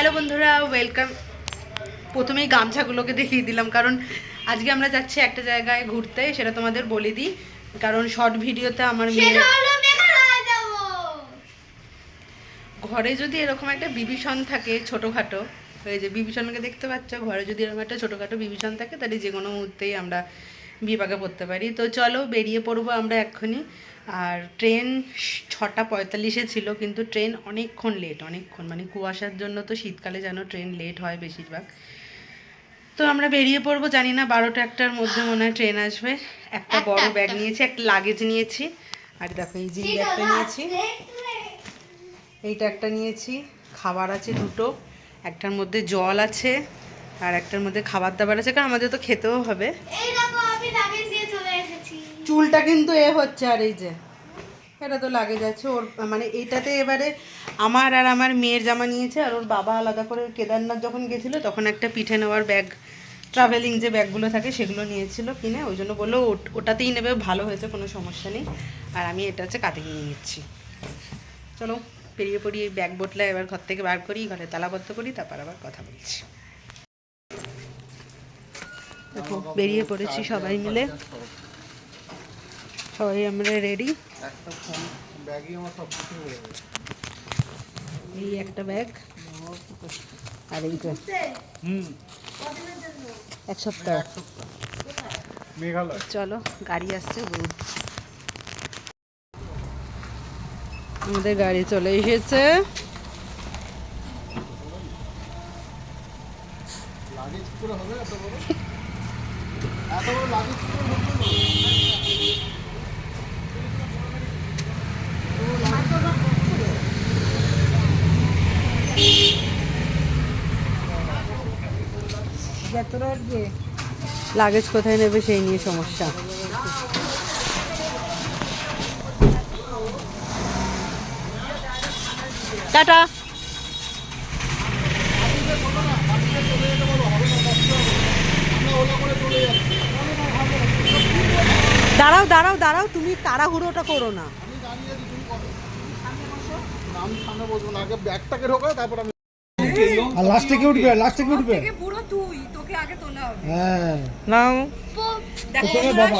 Hello বন্ধুরা welcome প্রথমেই গামছাগুলোকে দেখিয়ে দিলাম কারণ আজকে আমরা যাচ্ছি একটা জায়গায় ঘুরতে সেটা তোমাদের বলে দিই। কারণ শর্ট ভিডিওতে আমার মেয়ে ঘরে যদি এরকম একটা বিভীষণ থাকে ছোটোখাটো ওই যে বিভীষণকে দেখতে পাচ্ছ ঘরে যদি এরকম একটা ছোটোখাটো বিভীষণ থাকে তাহলে যে কোনো মুহূর্তেই আমরা বিপাকে পড়তে পারি। তো চলো বেরিয়ে পড়ব আমরা এক্ষুনি। আর ট্রেন ছটা পঁয়তাল্লিশে ছিল কিন্তু ট্রেন অনেকক্ষণ লেট অনেকক্ষণ। মানে কুয়াশার জন্য তো শীতকালে যেন ট্রেন লেট হয় বেশিরভাগ। তো আমরা বেরিয়ে পড়ব জানি না বারোটা একটার মধ্যে মনে হয় ট্রেন আসবে। একটা বড় ব্যাগ নিয়েছি একটা লাগেজ নিয়েছি। আর দেখো এই যে ব্যাগটা নিয়েছি। এইটা একটা নিয়েছি খাবার আছে দুটো। একটার মধ্যে জল আছে আর একটার মধ্যে খাবার দাবার আছে কারণ আমাদের তো খেতেও হবে। চুলটা কিন্তু এ হচ্ছে আর এই যে। এটা তো লাগে যাচ্ছে। ওর মানে এইটাতে এবারে আমার আর আমার মেয়ের জামা নিয়েছে আর ওর বাবা আলাদা করে কেদারনাথ যখন গেছিল তখন একটা পিঠে নেওয়ার ব্যাগ ট্রাভেলিং যে ব্যাগগুলো থাকে সেগুলো নিয়েছিল কিনে। ওই জন্য বলল ওটাতেই নেবে, ভালো হয়েছে, কোনো সমস্যা নেই। আর আমি এটা হচ্ছে কাতে নিয়ে নিচ্ছি। চলো পেরিয়ে পড়ি এই ব্যাগ বোটলা এবার ঘর থেকে বার করি, ঘরে তালাবদ্ধ করি, তারপর আবার কথা বলছি। দেখো, বেরিয়ে পড়েছি সবাই মিলে। সবাই আমরা রেডি এই একটা ব্যাগ আর এই এক সপ্তাহ। চলো গাড়ি আসছে বহুত আমাদের গাড়ি চলে এসেছে। লাগেজ করে হবে এত বড়? এত বড় লাগেজ করে লাগেজ কোথায় নেবে সেই নিয়ে সমস্যা। টাটা। দাঁড়াও দাঁড়াও দাঁড়াও তুমি তাড়াহুড়োটা করো না। আমি দাঁড়িয়ে আছি তুমি কত আমি সামনে বসবো না আগে ব্যাগটাকে ঢোকাও তারপর আমি লাস্টে কে উঠবে? লাস্টে কে উঠবে? তোকে আগে তোলা হবে। হ্যাঁ। নাও।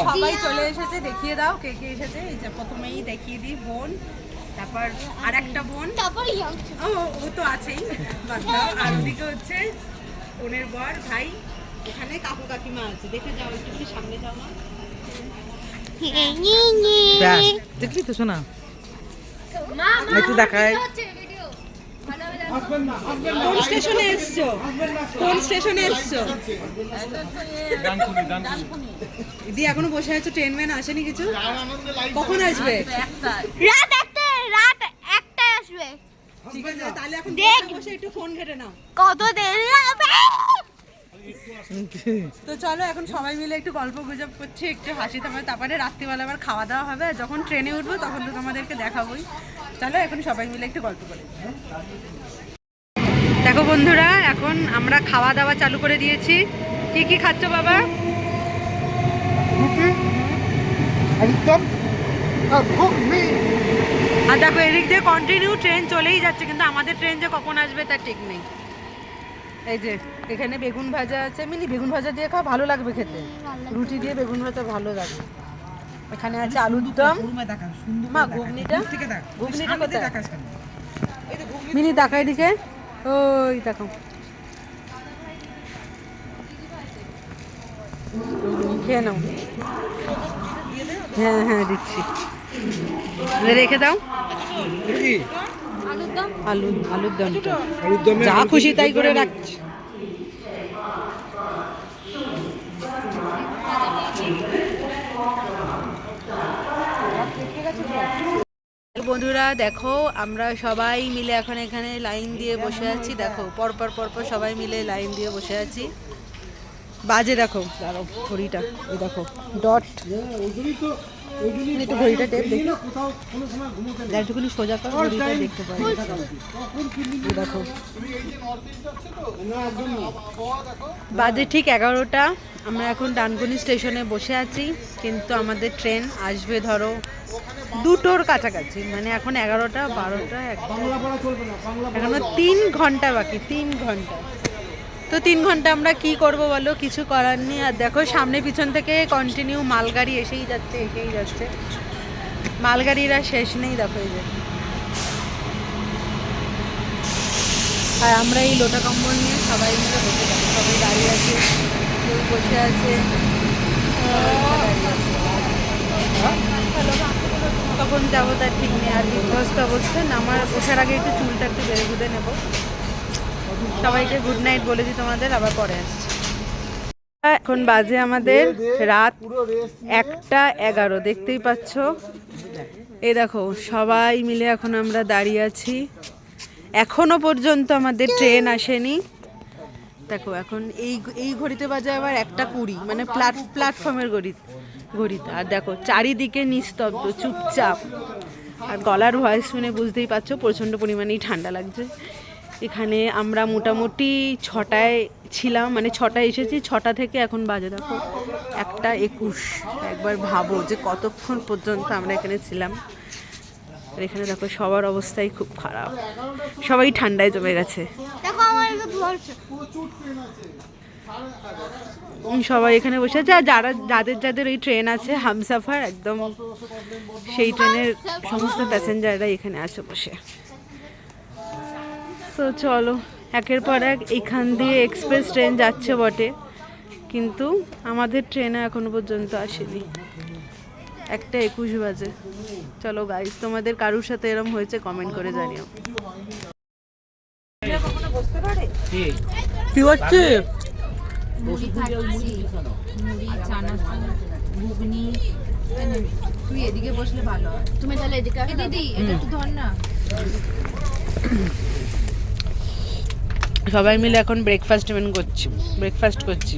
সবাই চলে এসেছে দেখিয়ে দাও কে কে এসেছে। এই যে প্রথমেই দেখিয়ে দিই বোন তারপর আর একটা বোন ও ও তো আছেই। আর ওদিকে হচ্ছে বোনের বর ভাই। এখানে কাকু কাকিমা আছে। দেখে যাও একটু সামনে যাও না দেখলি তো শোনা একটু দেখায় আসবেন না আসবেন না কোন স্টেশনে এসছো? কোন স্টেশনে এসছো? দি এখনও বসে আছো ট্রেন ম্যান আসেনি কিছু? কখন আসবে? রাত একটা রাত একটায় আসবে। ঠিক আছে তাহলে এখন দেখ। বসে একটু ফোন ঘেটে নাও। কত দেরি হবে। তো চলো এখন সবাই মিলে একটু গল্প গুজব করছি একটু হাসি তারপরে তারপরে রাত্রিবেলা আবার খাওয়া দাওয়া হবে আর যখন ট্রেনে উঠবো তখন তো তোমাদেরকে দেখাবোই। চলো এখন সবাই মিলে একটু গল্প করি। দেখো বন্ধুরা এখন আমরা খাওয়া দাওয়া চালু করে দিয়েছি। কি কি খাচ্ছ বাবা? আর দেখো এদিক দিয়ে কন্টিনিউ ট্রেন চলেই যাচ্ছে কিন্তু আমাদের ট্রেন যে কখন আসবে তার ঠিক নেই। এই যে এখানে বেগুন ভাজা আছে। মিনি বেগুন ভাজা দিয়ে খাওয়া ভালো লাগবে খেতে। রুটি দিয়ে বেগুন ভাজা ভালো লাগে। এখানে আছে আলুর দম। মা ঘুগনিটা ঘুগনিটা কোথায়? মিনি দেখাই দিকে ওই দেখো। খেয়ে নাও। হ্যাঁ হ্যাঁ দিচ্ছি। রেখে দাও। আলু আলুর দমটা। যা খুশি তাই করে রাখছি বন্ধুরা, দেখো, আমরা সবাই মিলে এখন এখানে লাইন দিয়ে বসে আছি। দেখো, পরপর পরপর সবাই মিলে লাইন দিয়ে বসে আছি। বাজে দেখো দাঁড়ো ঘড়িটা দেখো, ডট। একটু ঘড়িটা টেপ দেখি। একটুখানি সোজা কর ঘড়িটা দেখতে পাই তখন কিনলি এই দেখো তুমি এই যে নর্থ ইস্ট যাচ্ছে তো না একদম আবহাওয়া দেখো। বাজে ঠিক এগারোটা। আমরা এখন ডানকুনি স্টেশনে বসে আছি কিন্তু আমাদের ট্রেন আসবে ধরো দুটোর কাছাকাছি। মানে এখন এগারোটা বারোটা এখনও তিন ঘণ্টা বাকি তিন ঘণ্টা। তো তিন ঘণ্টা আমরা কি করব বলো? কিছু করার নেই। আর দেখো, সামনে পিছন থেকে কন্টিনিউ মালগাড়ি এসেই যাচ্ছে এসেই যাচ্ছে। মালগাড়িরা শেষ নেই, দেখো এই যে। আর আমরা এই লোটা কম্বল নিয়ে সবাই মিলে বসে থাকি। সবাই দাঁড়িয়ে আছে, কেউ বসে আছে। তখন যাব, তার ঠিক নেই। আর বিধ্বস্ত অবস্থা নামার, বসার আগে একটু চুলটা একটু বেড়ে ঘুরে নেব। সবাইকে গুড নাইট বলে দিই তোমাদের, আবার পরে আসছি। এখন বাজে আমাদের রাত একটা এগারো, দেখতেই পাচ্ছ? এ দেখো, সবাই মিলে এখন আমরা দাঁড়িয়ে আছি। এখনও পর্যন্ত আমাদের ট্রেন আসেনি। দেখো, এখন এই এই ঘড়িতে বাজে আবার একটা কুড়ি মানে প্ল্যাট প্ল্যাটফর্মের ঘড়ি ঘড়িতে। আর দেখো, চারিদিকে নিস্তব্ধ, চুপচাপ। আর গলার ভয়েস শুনে বুঝতেই পারছ, প্রচণ্ড পরিমাণেই ঠান্ডা লাগছে। এখানে আমরা মোটামুটি ছটায় ছিলাম মানে ছটায় এসেছি ছটা থেকে এখন বাজে দেখো একটা একুশ। একবার ভাবো যে কতক্ষণ পর্যন্ত আমরা এখানে ছিলাম। আর এখানে দেখো সবার অবস্থাই খুব খারাপ। সবাই ঠান্ডায় জমে গেছে। সবাই এখানে বসে আছে। আর যারা যাদের যাদের ওই ট্রেন আছে হামসাফার একদম সেই ট্রেনের সমস্ত প্যাসেঞ্জাররা এখানে আছে বসে। তো চলো একের পর এক এখান দিয়ে এক্সপ্রেস ট্রেন যাচ্ছে বটে কিন্তু আমাদের ট্রেনে এখনও পর্যন্ত আসেনি। একটা একুশ বাজে। চলো গাইজ তোমাদের কারুর সাথে এরম হয়েছে কমেন্ট করে জানিও। কি হচ্ছে? তুই এদিকে বসলে ভালো হয়। তুমি তাহলে এদিকে দিদি এটা একটু ধর না। সবাই মিলে এখন ব্রেকফাস্ট ইভেন করছি ব্রেকফাস্ট করছি।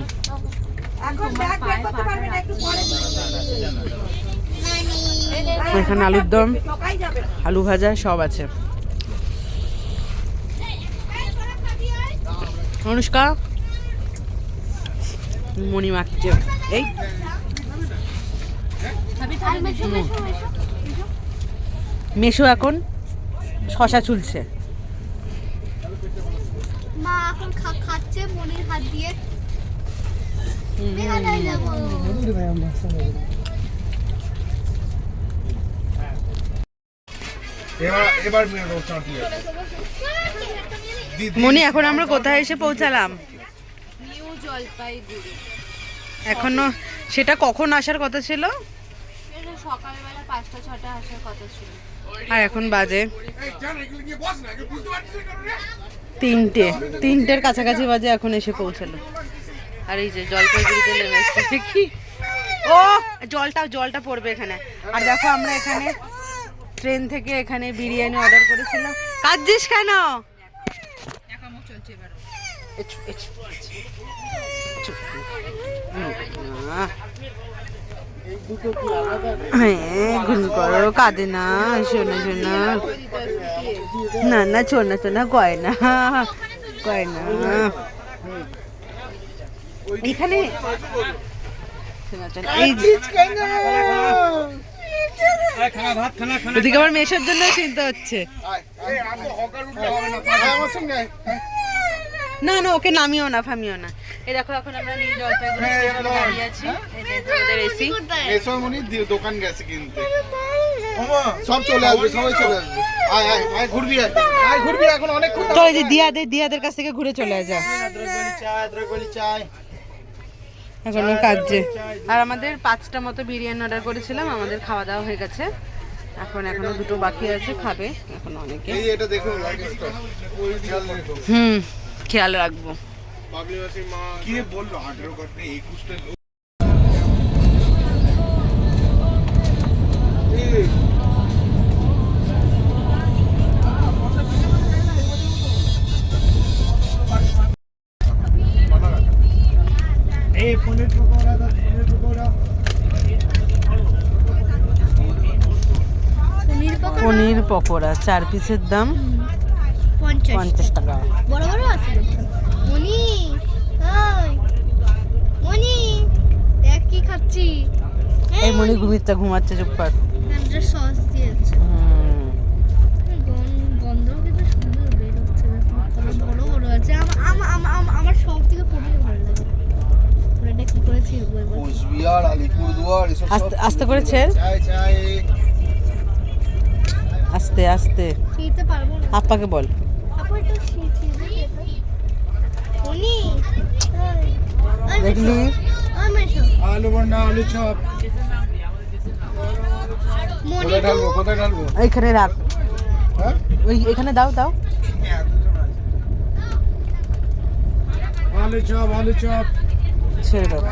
এখানে আলুর দম আলু ভাজা সব আছে। অনুষ্কা মণি মাখছে এই। আর মেশো মেশো মেশো। মেশো এখন শশা চুলছে মা এখন খা- খাচ্ছে মনির হাত দিয়ে। মেঘালয় যাব। মনি এখন আমরা কোথায় এসে পৌঁছালাম? নিউ জলপাইগুড়ি। এখনও সেটা কখন আসার কথা ছিল? সকালবেলা পাঁচটা ছটা আসার কথা ছিল। আর এখন বাজে। তিনটে, তিনটের কাছাকাছি বাজে এখন এসে পৌঁছালো। আর এই যে জলপাইগুড়িতে নেমে এসেছে দেখি। ও, জলটা জলটা পড়বে এখানে। আর দেখো আমরা এখানে ট্রেন থেকে এখানে বিরিয়ানি অর্ডার করেছিলাম। কাঁদছিস কেন। হ্যাঁ করো, কাঁদে না, শোনা শোনা। না না কয় না কয় না এখানে শোনা, এই যে- ওদিকে আমার জন্য চিন্তা হচ্ছে। না না ওকে নামিও না ফামিও না। এই দেখো এখন আমরা জলপাইগুড়ি দাঁড়িয়ে আছি। দোকান গেছে কিনতে। সব চলে আসবে সবাই চলে আসবে। আয় আয় আয় ঘুরবি আয়। আয় ঘুরবি এখন অনেক তো এই যে দিয়াদের দিয়াদের কাছ থেকে ঘুরে চলে যা। চায় দ্রগলি চায় এখনও কাজে আর আমাদের পাঁচটা মতো বিরিয়ানি অর্ডার করেছিলাম আমাদের খাওয়া দাওয়া হয়ে গেছে। এখন এখনও দুটো বাকি আছে খাবে। এখন অনেকে। এই এটা দেখো খেয়াল হুম খেয়াল রাখব। কি বলল আঠেরো একুশটা এই পনির পকোড়া পনির পকোড়া। পকোড়া? চার পিসের দাম পঞ্চাশ টাকা। বড় বড় আছে? মনি মনি দেখ কি খাচ্ছি। এই মনি ঘুমিচ্ছে ঘুমাচ্ছে চুপ কর। সস দিয়েছে। গন্ধ কিন্তু সুন্দর বের হচ্ছে বড় বড় আছে। আম- আম- আম- আম- আমার সব থেকে পনির কি করেছি কোচবিহার আলিপুরদুয়ার এসব আস্তে আস্তে করে ছেড় চাই চাই। আস্তে আস্তে। খেতে পারব না। আপ্পাকে বল। আপু একটু। মনি দেখলি? আলু বন্ডা আলু চপ। কোথায় ঢালবো কোথায় ঢালবো? এইখানে রাখ। হ্যাঁ? ওই এখানে দাও দাও। আলু চপ আলু চপ। ছেড়ে দাও।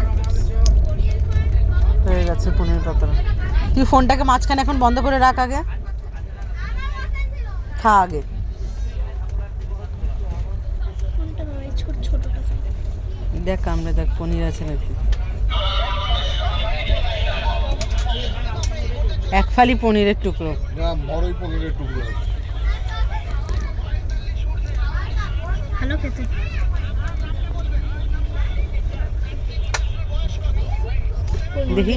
হয়ে গেছে পনির পকোড়া তুই ফোনটাকে মাঝখানে এখন বন্ধ করে রাখ আগে। খা আগে। দেখ আমরা দেখ পনির আছে নাকি। এক ফালি পনিরের টুকরো। বড়ই পনিরের টুকরো। ভালো খেতে। দেখি।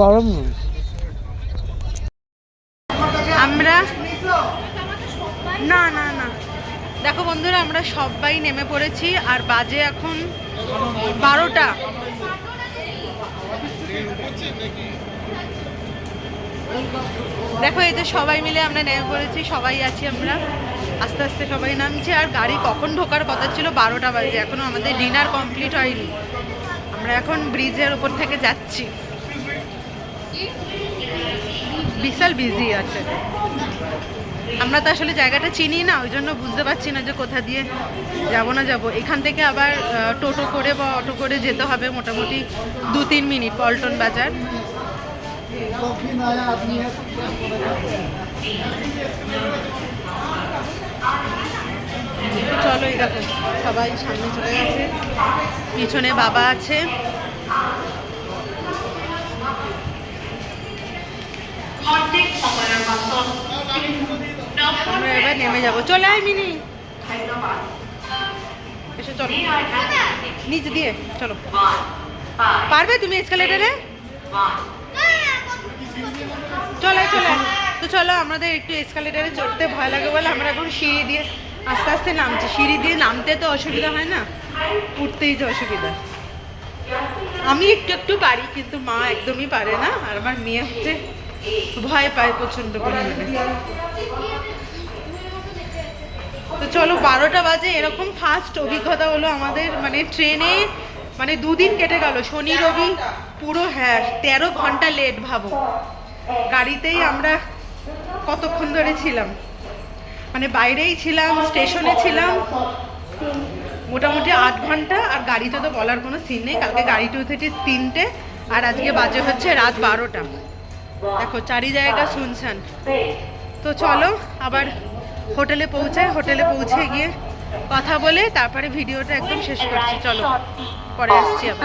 গরম আমরা না না না। দেখো বন্ধুরা, আমরা সবাই নেমে পড়েছি আর বাজে এখন বারোটা। দেখো, এই যে সবাই মিলে আমরা নেমে পড়েছি, সবাই আছি আমরা। আস্তে আস্তে সবাই নামছি, আর গাড়ি কখন ঢোকার কথা ছিল বারোটা বাজে, এখনও আমাদের ডিনার কমপ্লিট হয়নি। আমরা এখন ব্রিজের উপর থেকে যাচ্ছি। বিশাল বিজি আছে। আমরা তো আসলে জায়গাটা চিনি না, ওই জন্য বুঝতে পারছি না যে কোথা দিয়ে যাব না যাব। এখান থেকে আবার টোটো করে বা অটো করে যেতে হবে মোটামুটি দু তিন মিনিট, পল্টন বাজার। চলো দেখো সবাই সামনে চলে গেছে। পিছনে বাবা আছে। আমরা এবার নেমে যাব। চলে আয় মিনি। এসে, চলো। নিচে দিয়ে, চলো। পারবে তুমি এসকালেটারে চলে চলে তো চলো, আমাদের একটু এসকালেটারে চড়তে ভয় লাগে বলে আমরা এখন সিঁড়ি দিয়ে আস্তে আস্তে নামছি। সিঁড়ি দিয়ে নামতে তো অসুবিধা হয় না? উঠতেই তো অসুবিধা। আমি একটু একটু পারি, কিন্তু মা একদমই পারে না। আর আমার মেয়ে হচ্ছে ভয় পায় প্রচণ্ড পরিমাণে। তো চলো, বারোটা বাজে, এরকম ফার্স্ট অভিজ্ঞতা হলো আমাদের। মানে ট্রেনে মানে দুদিন কেটে গেল। শনি, রবি, পুরো হ্যাঁ তেরো ঘণ্টা লেট ভাবো। গাড়িতেই আমরা কতক্ষণ ধরে ছিলাম? মানে বাইরেই ছিলাম, স্টেশনে ছিলাম। মোটামুটি আট ঘণ্টা, আর গাড়িতে তো বলার কোনো সিন নেই। কালকে গাড়িতে উঠেছি তিনটে, আর আজকে বাজে হচ্ছে রাত বারোটা। দেখো চারি জায়গা শুনছান। তো চলো, আবার হোটেলে পৌঁছায় হোটেলে পৌঁছে গিয়ে কথা বলে, তারপরে ভিডিওটা একদম শেষ করছি। চলো, পরে আসছি আবার।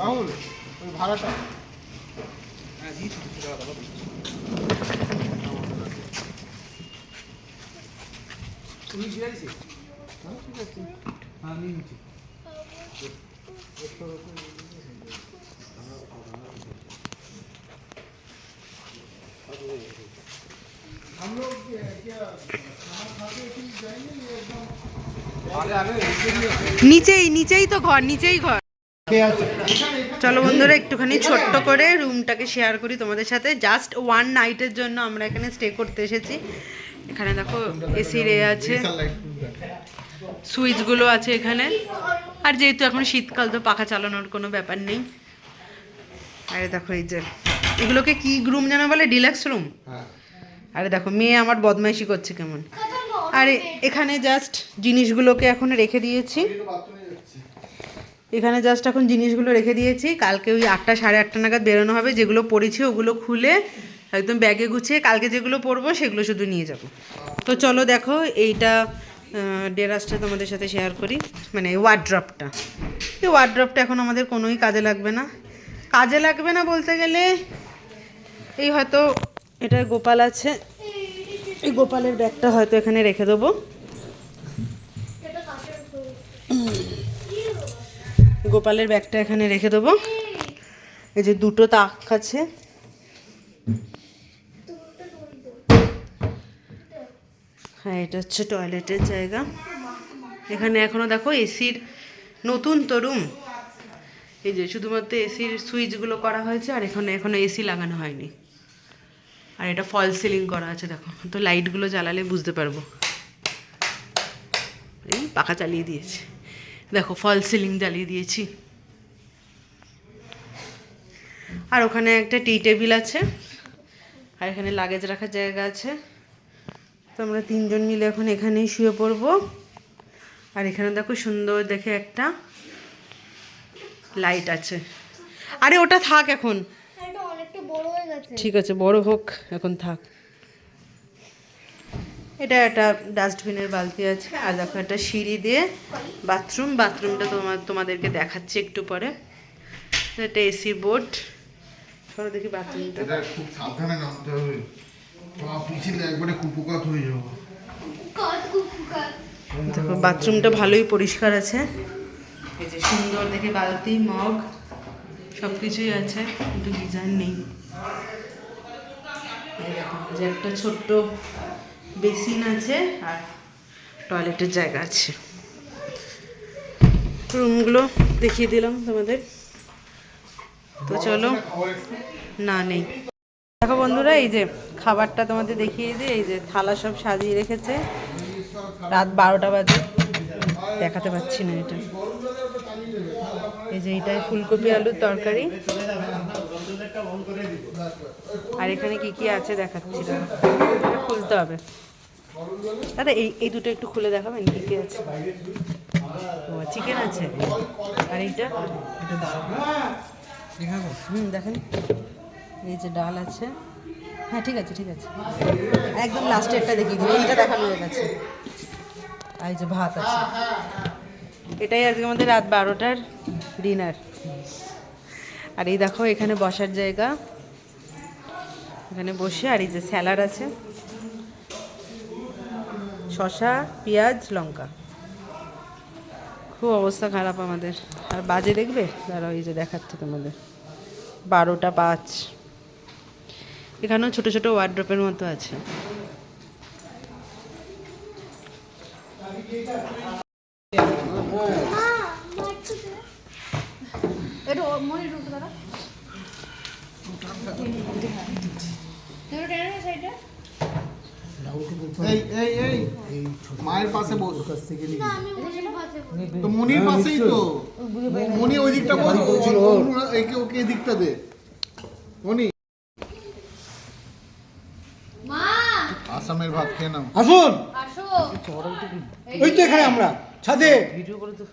রাহুল ওই ভাড়াটা। নিচেই নিচেই তো ঘর নিচেই ঘর। কে আছে চলো বন্ধুরা একটুখানি ছোট্ট করে রুমটাকে শেয়ার করি তোমাদের সাথে। জাস্ট ওয়ান নাইটের জন্য আমরা এখানে স্টে করতে এসেছি। এখানে দেখো এসি রে আছে সুইচগুলো আছে এখানে। আর যেহেতু এখন শীতকাল তো পাখা চালানোর কোনো ব্যাপার নেই। আরে দেখো এই যে এগুলোকে কি রুম যেন বলে? ডিলাক্স রুম হ্যাঁ। আরে দেখো মেয়ে আমার বদমাইশি করছে কেমন। আরে এখানে জাস্ট জিনিসগুলোকে এখন রেখে দিয়েছি। এখানে জাস্ট এখন জিনিসগুলো রেখে দিয়েছি। কালকে ওই আটটা, সাড়ে আটটা নাগাদ বেরোনো হবে। যেগুলো পড়েছি ওগুলো খুলে একদম ব্যাগে গুছিয়ে কালকে যেগুলো পরবো সেগুলো শুধু নিয়ে যাব। তো চলো দেখো, এইটা ডেরাসটা তোমাদের সাথে শেয়ার করি। মানে ওয়ার্ড্রপটা এই ওয়ার্ড্রপটা এখন আমাদের কোনোই কাজে লাগবে না। কাজে লাগবে না বলতে গেলে, এই হয়তো, এটা গোপাল আছে। এই গোপালের ব্যাগটা হয়তো এখানে রেখে দেবো। গোপালের ব্যাগটা এখানে রেখে দেবো। এই যে দুটো তাক আছে। হ্যাঁ এটা হচ্ছে টয়লেটের জায়গা। এখানে এখনও দেখো এসির নতুন তো রুম এই যে শুধুমাত্র এসির সুইচগুলো করা হয়েছে আর এখানে এখনও এসি লাগানো হয়নি। আর এটা ফল সিলিং করা আছে, দেখো। তো লাইটগুলো জ্বালালে বুঝতে পারব। এই পাখা চালিয়ে দিয়েছে। দেখো ফল সিলিং জ্বালিয়ে দিয়েছি। আর ওখানে একটা টি টেবিল আছে আর এখানে লাগেজ রাখার জায়গা আছে। তো আমরা তিনজন মিলে এখন এখানেই শুয়ে পড়ব। আর এখানে দেখো সুন্দর দেখে একটা লাইট আছে। আরে ওটা থাক এখন। হয়ে ঠিক আছে বড় হোক এখন থাক। এটা একটা ডাস্টবিনের বালতি আছে। আর দেখো একটা সিঁড়ি দিয়ে বাথরুম বাথরুমটা তোমার তোমাদেরকে দেখাচ্ছি একটু পরে। এটা এসি বোর্ড। সরো দেখি বাথরুমটা। এটা খুব সাবধানে নামতে হবে। পিছলে একবারে কুপুকাত হয়ে যাব। দেখো বাথরুমটা ভালোই পরিষ্কার আছে। এই যে সুন্দর দেখে বালতি মগ সব কিছুই আছে কিন্তু ডিজাইন নেই। যে একটা ছোট্ট বেসিন আছে আর টয়লেটের জায়গা আছে। রুমগুলো দেখিয়ে দিলাম তোমাদের। তো চলো, না, নেই। দেখো বন্ধুরা, এই যে খাবারটা তোমাদের দেখিয়ে দিই, এই যে থালা সব সাজিয়ে রেখেছে। রাত বারোটা বাজে, দেখাতে পাচ্ছি না এটা। এই যে এটাই ফুলকপি আলুর তরকারি। আর এখানে কি কি আছে দেখাচ্ছি? খুলতে হবে। দাদা এই এই দুটো একটু খুলে দেখাবেন কি কি আছে? ও চিকেন আছে। আর এইটা? হুম দেখেন। এই যে ডাল আছে। হ্যাঁ ঠিক আছে ঠিক আছে। একদম লাস্টে একটা দেখিয়ে দিন এইটা দেখানো হয়ে গেছে। আর এই যে ভাত আছে। এটাই আজকে আমাদের রাত বারোটার ডিনার। আর এই দেখো এখানে বসার জায়গা। এখানে বসে, আর এই যে স্যালাড আছে। শসা, পেঁয়াজ, লঙ্কা। খুব অবস্থা খারাপ আমাদের। আর বাজে দেখবে? দাঁড়াও, এই যে দেখাচ্ছে তোমাদের। বারোটা পাঁচ। এখানেও ছোট ছোট ওয়ার্ড্রপের মতো আছে। এটা মায়ের পাশে বস আমি মনে তো মনির পাশেই তো মনি ওই দিকটা বস একে ওকে দিকটা দে মনি আসামের ভাত খেয়ে নাও আসুন আসো ওই তো এখানে আমরা ছাদে ভিডিও করে তো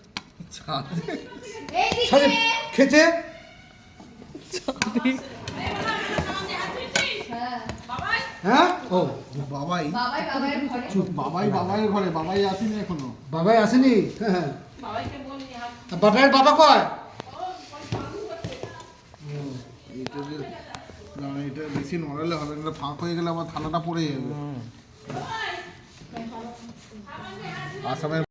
এই ছাদে খেতে হ্যাঁ? ও বাবাই। বাবাই বাবাই ঘরে। চুপ বাবাই বাবাই ঘরে বাবাই আসেনি এখনও। বাবাই আসেনি? হ্যাঁ আর বাবাইয়ের বাবা কয়? এটা যে না এটা বেশি নড়ালে হবে না ফাঁক হয়ে গেলে আমার থানাটা পড়ে যাবে। আসামের